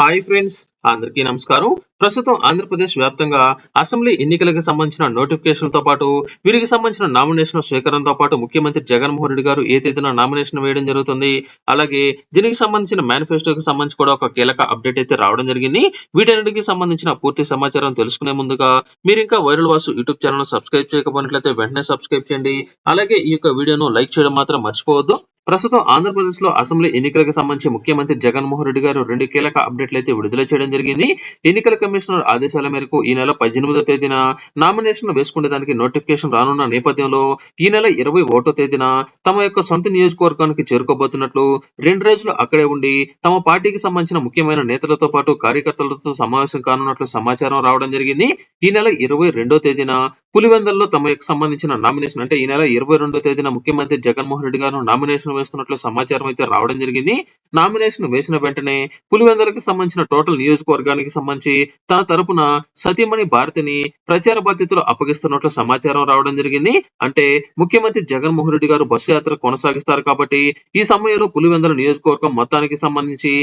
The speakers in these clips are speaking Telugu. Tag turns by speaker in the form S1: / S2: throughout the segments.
S1: హాయ్ ఫ్రెండ్స్ అందరికీ నమస్కారం. ప్రస్తుతం ఆంధ్రప్రదేశ్ వ్యాప్తంగా అసెంబ్లీ ఎన్నికలకు సంబంధించిన నోటిఫికేషన్తో పాటు వీరికి సంబంధించిన నామినేషన్ స్వీకరణతో పాటు ముఖ్యమంత్రి జగన్మోహన్ రెడ్డి గారు ఏ తేదీన నామినేషన్ వేయడం జరుగుతుంది అలాగే దీనికి సంబంధించిన మేనిఫెస్టోకి సంబంధించి కూడా ఒక కీలక అప్డేట్ అయితే రావడం జరిగింది. వీటన్నిటికి సంబంధించిన పూర్తి సమాచారం తెలుసుకునే ముందుగా మీరు ఇంకా viral Vasu YouTube channel subscribe చేయకపోయినట్లయితే వెంటనే సబ్స్క్రైబ్ చేయండి. అలాగే ఈ యొక్క వీడియోను లైక్ చేయడం మాత్రం మర్చిపోవద్దు. ప్రస్తుతం ఆంధ్రప్రదేశ్లో అసెంబ్లీ ఎన్నికలకు సంబంధించి ముఖ్యమంత్రి జగన్మోహన్ రెడ్డి గారు రెండు కీలక అప్డేట్లు అయితే విడుదల చేయడం జరిగింది. ఎన్నికల కమిషనర్ ఆదేశాల మేరకు ఈ నెల పద్దెనిమిదో తేదీన నామినేషన్ వేసుకునే దానికి నోటిఫికేషన్ రానున్న నేపథ్యంలో ఈ నెల ఇరవై ఒకటో తేదీన తమ యొక్క సొంత నియోజకవర్గానికి చేరుకోబోతున్నట్లు రెండు రోజులు అక్కడే ఉండి తమ పార్టీకి సంబంధించిన ముఖ్యమైన నేతలతో పాటు కార్యకర్తలతో సమావేశం కానున్నట్లు సమాచారం రావడం జరిగింది. ఈ నెల ఇరవై రెండో తేదీన పులివెందల్లో తమకు సంబంధించిన నామినేషన్ అంటే ఈ నెల ఇరవై రెండో తేదీన ముఖ్యమంత్రి జగన్మోహన్ రెడ్డి గారు నామినేషన్ వేస్తున్నట్లు సమాచారం అయితే రావడం జరిగింది. నామినేషన్ వేసిన వెంటనే పులివెందలకు సంబంధించిన టోటల్ నియోజకవర్గానికి సంబంధించి తన తరపున సతీమణి భారతిని ప్రచార బాధ్యతలు అప్పగిస్తున్నట్లు సమాచారం రావడం జరిగింది. అంటే ముఖ్యమంత్రి జగన్మోహన్ రెడ్డి గారు బస్సు యాత్ర కొనసాగిస్తారు కాబట్టి ఈ సమయంలో పులివెందల నియోజకవర్గం మొత్తానికి సంబంధించి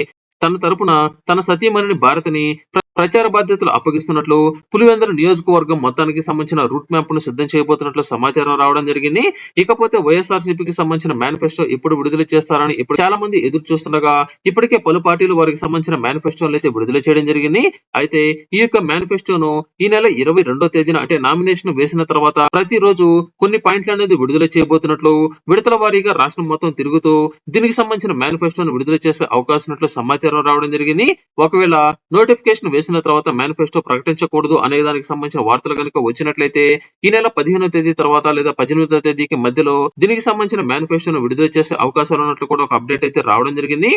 S1: తన తరపున తన సతీమణిని భారతిని ప్రచార బాధ్యతలు అప్పగిస్తున్నట్లు పులివెందుల నియోజకవర్గం మొత్తానికి సంబంధించిన రూట్ మ్యాప్ను సిద్ధం చేయబోతున్నట్లు సమాచారం రావడం జరిగింది. ఇకపోతే వైఎస్ఆర్సీపీకి సంబంధించిన మేనిఫెస్టో ఇప్పుడు విడుదల చేస్తారని ఇప్పుడు చాలా మంది ఎదురు చూస్తుండగా ఇప్పటికే పలు పార్టీలు వారికి సంబంధించిన మేనిఫెస్టోలు అయితే విడుదల చేయడం జరిగింది. అయితే ఈ యొక్క మేనిఫెస్టోను ఈ నెల ఇరవై రెండో తేదీన అంటే నామినేషన్ వేసిన తర్వాత ప్రతిరోజు కొన్ని పాయింట్లు అనేది విడుదల చేయబోతున్నట్లు విడతల వారీగా రాష్ట్రం మొత్తం తిరుగుతూ దీనికి సంబంధించిన మేనిఫెస్టోను విడుదల చేసే అవకాశం సమాచారం రావడం జరిగింది. ఒకవేళ నోటిఫికేషన్ వేసిన తర్వాత మేనిఫెస్టో ప్రకటించకూడదు అనే దానికి సంబంధించిన వార్తలు కనుక వచ్చినట్లయితే ఈ నెల పదిహేనో తేదీ తర్వాత లేదా పద్దెనిమిదో తేదీకి మధ్యలో దీనికి సంబంధించిన మేనిఫెస్టోను విడుదల చేసే అవకాశాలు ఉన్నట్లు కూడా ఒక అప్డేట్ అయితే రావడం జరిగింది.